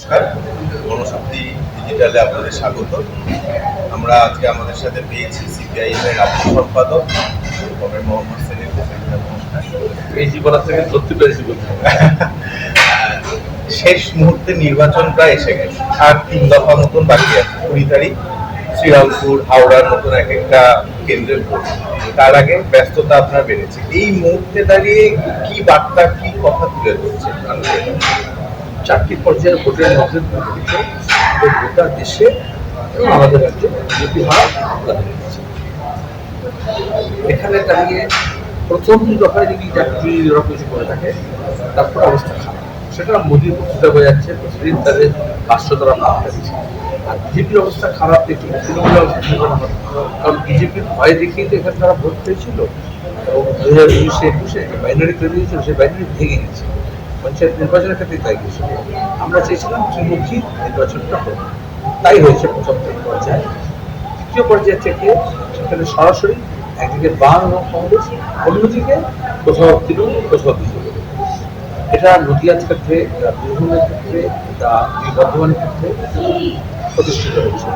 নমস্কার। গণশক্তি ডিজিটালে আপনাদের স্বাগত। আমরা আজকে আমাদের সাথে পেয়েছি সিপিআইএম এর রাজ্য সম্পাদক কমরেড মোহাম্মদ নমস্কার এই জীবন থেকে হবে। আহ, শেষ মুহূর্তে নির্বাচন প্রায় এসে গেছে। আর তিন দফা মতন বাকি আছে। কুড়ি তারিখ শ্রীরামপুর হাওড়ার মতন এক একটা কেন্দ্রের ভোট। তার আগে ব্যস্ততা আপনার বেড়েছে। এই মুহূর্তে দাঁড়িয়ে কি বার্তা কি কথা তুলে ধরছে চারটি পর্যায়ের ভোটের মধ্যে গোটা দেশে আমাদের রাজ্যে বিজেপি হার এখানে দাঁড়িয়ে প্রথম দফায় যদি চাকরি ওরা কিছু করে থাকে, তারপর অবস্থা খারাপ। সেটা মোদীর বক্তৃতা হয়ে যাচ্ছে, প্রতিদিন তাদের ভাষ্য তারা ভাবতে দিচ্ছে আর বিজেপির অবস্থা খারাপ দেখি তৃণমূলের অবস্থা কারণ বিজেপির ভয় দেখিয়ে তো এখানে তারা ভোট পেয়েছিল। এবং দু হাজার উনিশে একুশে বাইনারি তৈরি হয়েছিল, সেই বাইনারি ভেঙে গেছে। পঞ্চায়েত নির্বাচনের ক্ষেত্রে তাই গেছিল আমরা চেয়েছিলাম ত্রিমুখী নির্বাচনটা হোক। তাই হয়েছে প্রথম পর্যায়ে। তৃতীয় পর্যায়ে থেকে সেখানে সরাসরি একদিকে বাম এবং কংগ্রেস, অন্যদিকে কোথাও তৃণমূল, কোথাও বিজেপি। এটা নদীয়ার ক্ষেত্রে বীরভূমের ক্ষেত্রে, এটা বর্ধমানের ক্ষেত্রে প্রতিষ্ঠিত হয়েছে।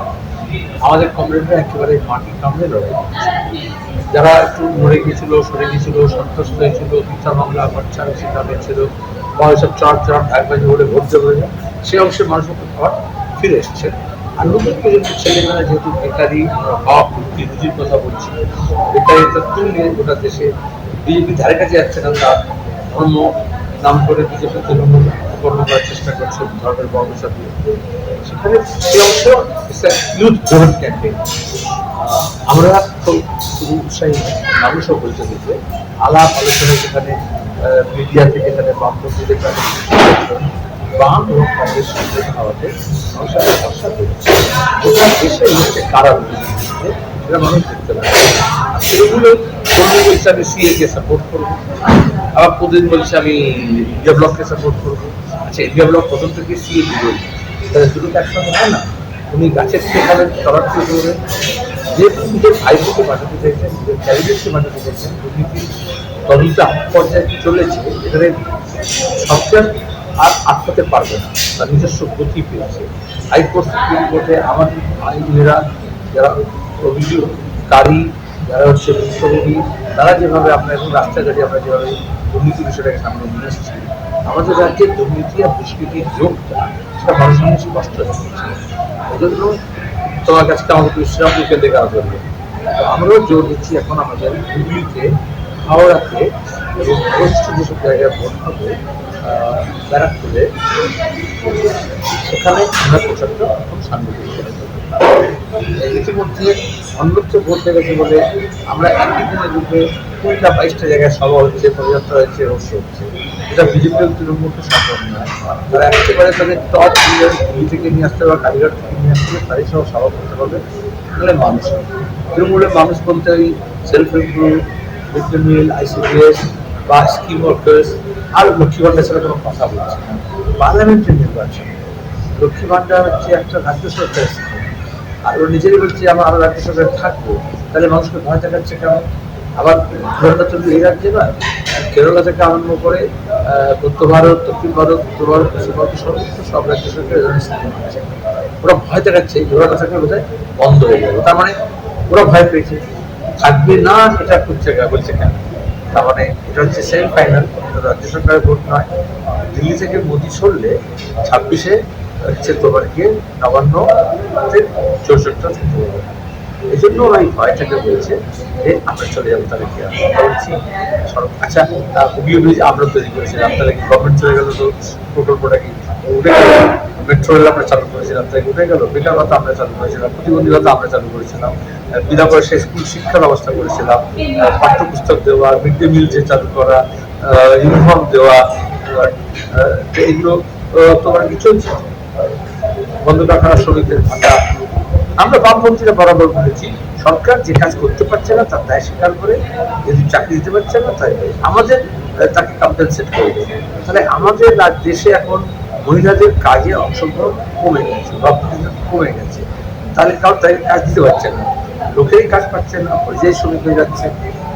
আমাদের কমরেডরা একেবারে মাটি কামড়ে লড়াই। যারা একটু মরে গিয়েছিল, সরে গিয়েছিল, সন্ত্রস্ত হয়েছিল পিতা বাংলা বাচ্চা সেটা হয়েছিল ওইসব চট চট একবারে বলে ভোট দেবে না সে অংশে মানুষ আবার ফিরে এসছে। আর নতুন প্রজন্মের ছেলেমেয়েরা যেহেতু বেকারি আমরা ভাব মুক্তি রুজির কথা বলছি বেকারি তত্ত্ব নিয়ে গোটা দেশে বিজেপি ধারে কাছে যাচ্ছে না, তার ধর্ম, নাম করে বিজেপি তৃণমূল কর্ম করার চেষ্টা করছে ধর্মের বর্মসা দিয়ে। সেখানে সেই অংশ ইউথ ড্রিভেন ক্যাম্পেইন আমরা খুবই উৎসাহী, মানুষও বলতে দিতে আলাপ আলোচনা যেখানে মিডিয়া থেকে এখানে বামপন্থীদের কাছে বাম এবং কংগ্রেস খাওয়াতে মানুষের কারা মানুষ দেখতে পারে সেগুলো কর্মী বলছে আমি সিএ কে সাপোর্ট করব, আবার প্রতিদিন বলছে আমি ইন্ডিয়া ব্লককে সাপোর্ট করব। আচ্ছা ইন্ডিয়া ব্লক প্রথম থেকে সিএ তাহলে দুটো একসঙ্গে হয় না। উনি গাছের থেকে খাবেন তলার যে নিজের ভাইবোকে বাঁচাতে চাইছেন নিজের ক্যারিয়ারকে বাঁচাতে চাইছেন, দুর্নীতি তদন্ত পর্যায়ে চলেছে, এখানে সরকার আর আটকাতে পারবে না, তার নিজস্ব গতি পেয়েছে। হাইকোর্ট সুপ্রিম কোর্টে আমাদের আইনেরা যারা অভিযোগকারী যারা হচ্ছে ভুক্তভোগী তারা যেভাবে আমরা এখন রাস্তাঘাটে আমরা যেভাবে দুর্নীতি বিষয়টাকে সামনে নিয়ে এসেছি, আমাদের রাজ্যে দুর্নীতি আর দুষ্কৃতির যোগটা, সেটা মানুষের স্পষ্ট হয়ে গেছে এই জন্য তোমার কাছে আমাদের বিশ্রাম দিকে কাজ করবে আমরাও জোর দিচ্ছি এখন আমাদের হুগলিতে, হাওড়াতে এবং পশ্চিম যেসব জায়গায় ভোট হবে ব্যারাকপুরে, সেখানে আমরা প্রচারটা খুব সাংগঠনিক করে দেবো। ইতিমধ্যে অন্যত্র ভোট লেগেছে বলে আমরা একই দিনে রূপে কুড়িটা, বাইশটা জায়গায় সভা হচ্ছে পদযাত্রা হচ্ছে রোড হচ্ছে এটা বিজেপি তৃণমূলকে সম্ভব নয় তারা একেবারে তাদের টপ লিডার থেকে নিয়ে আসতে হবে কালীঘাট থেকে নিয়ে আসতে হবে তারই সব সভা করতে হবে তাহলে মানুষ। তৃণমূলের মানুষ বলতে ওই self improve mid day meal ICDS বা স্কিম ওয়ার্কার্স আর লক্ষ্মী ভান্ডার ছাড়া কোনো কথা বলছে না পার্লামেন্টের নির্বাচন লক্ষ্মী ভান্ডার হচ্ছে একটা রাজ্য সরকারের স্কিম আর ও নিজেরই বলছে আমার আমরা রাজ্য সরকারে থাকব। তাহলে মানুষকে ভয় দেখাচ্ছে কেন? আবার ঘটনা চলবে এই রাজ্যে নয়, কেরলা থেকে আরম্ভ করে মধ্য ভারত, দক্ষিণ ভারত, উত্তর ভারত, পশ্চিম ভারত সর্বত্র সব রাজ্য স্কিম ওরা ভয় দেখাচ্ছে, এই থাকলে বোধহয় বন্ধ হয়ে যাবে। তার মানে ওরা ভয় পেয়েছে। থাকবে না, এটা করছে বলছে কেন? তার মানে এটা হচ্ছে সেমি ফাইনাল রাজ্য সরকারের ভোট নয়। দিল্লি থেকে মোদি সরলে ছাব্বিশে হচ্ছে গিয়ে নবান্ন চৌষট্টি এই জন্য ওরা এই ভয়টাকে বলছে যে আমরা চলে যাব তাহলে কি বলছি আচ্ছা হুগলি ব্রিজ আমরা তৈরি করেছিলাম তাহলে কি গভর্নমেন্ট চলে গেল তো প্রকল্পটা কি উঠে গেল মেট্রো রেল আমরা চালু করেছিলাম তাই উঠে গেল বেকার ভাতা আমরা চালু করেছিলাম প্রতিবন্ধী ভাতা আমরা চালু করেছিলাম বিনা পয়সায় স্কুল শিক্ষা ব্যবস্থা করেছিলাম পাঠ্যপুস্তক দেওয়া মিড ডে মিল যে চালু করা ইউনিফর্ম দেওয়া এগুলো তোমার কি চলছে? বন্ধ শ্রমিকদের ভাতা। আমরা বামপন্থীরা বরাবর বলেছি সরকার যে কাজ করতে পারছে না তার দায় স্বীকার করে যদি চাকরি দিতে পারছে না তাই আমাদের তাকে কম্পেনসেট করে তাহলে আমাদের দেশে এখন মহিলাদের কাজে অংশগ্রহণ কমে গেছে বা কমে গেছে। তাহলে কারণ তাই কাজ দিতে পারছে না। লোকেরই কাজ পাচ্ছে না পরিযায়ী শ্রমিক হয়ে যাচ্ছে।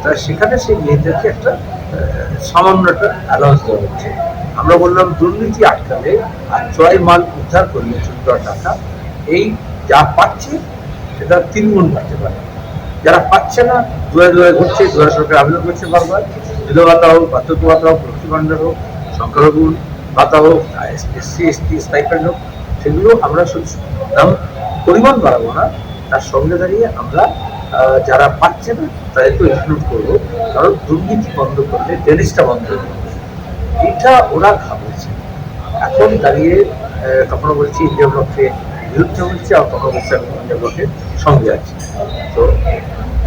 তাহলে সেখানে সেই মেয়েদেরকে একটা আহ, সামান্য একটা অ্যালাউন্স দেওয়া হচ্ছে। আমরা বললাম, দুর্নীতি আটকালে আর জয় মাল উদ্ধার করলে চোদ্দ টাকা। এই যা পাচ্ছে, সেটা তিন গুণ বাড়তে পারে যারা পাচ্ছে না দুয়ারে দুয়ারে ঘুরছে দুয়ারে সরকার আবেদন করছে বারবার। বিধবা ভাতা হোক, বার্ধক্য ভাতা হোক লক্ষ্মী ভাণ্ডার হোক সংখ্যালঘু ভাতা হোক এসসি এসটি স্টাইপেন্ড হোক, সেগুলো আমরা শুধু পরিমাণ বাড়াবো না। তার সঙ্গে দাঁড়িয়ে আমরা যারা পাচ্ছে না তাদেরকে ইনক্লুড করব। কারণ দুর্নীতি বন্ধ করলে ডেনিসটা বন্ধ যাবে। এটা ওরা ভাবছে এখন দাঁড়িয়ে কখনো বলছি ইন্ডিয়া ব্লককে বিরুদ্ধে বলছি আর কখনো বলছি ইন্ডিয়া ব্লকের সঙ্গে আছি। তো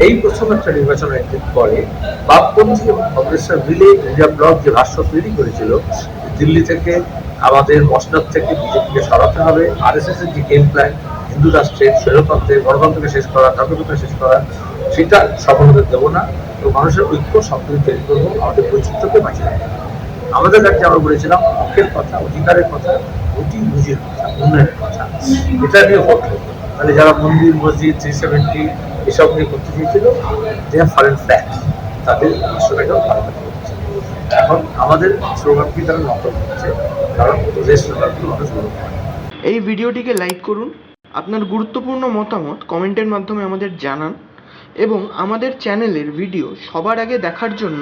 এই প্রথম একটা নির্বাচনের একদিন পরে বামপন্থী এবং কংগ্রেসের মিলে ইন্ডিয়া ব্লক যে ভাষ্য তৈরি করেছিল, দিল্লি থেকে আমাদের মসনদ থেকে বিজেপিকে সরাতে হবে আর এস এস এর যে গেম প্ল্যান হিন্দু রাষ্ট্রের স্বৈরতন্ত্রের গণতন্ত্রকে শেষ করা ধর্মতন্ত্রকে শেষ করা, সেটা সফলতা দেবো না তো মানুষের ঐক্য সম্পর্কে তৈরি করব, আমাদের বৈচিত্র্যকে বাঁচিয়ে রাখব। আমাদের কাছে আমরা বলেছিলাম হকের কথা, অধিকারের কথা অতি বুঝির কথা উন্নয়নের কথা। এটা নিয়ে হতো। তাহলে যারা মন্দির, মসজিদ থ্রি সেভেন্টি এসব নিয়ে করতে চেয়েছিল যে ফরেন ফ্যাক্ট তাদের বিশ্বটাকেও ভালো এখন আমাদের স্লোগানকে তারা নকল করছে? কারণ ওদের স্লোগানকে মানুষ গ্রহণ এই ভিডিওটিকে লাইক করুন, আপনার গুরুত্বপূর্ণ মতামত কমেন্টের মাধ্যমে আমাদের জানান, এবং আমাদের চ্যানেলের ভিডিও সবার আগে দেখার জন্য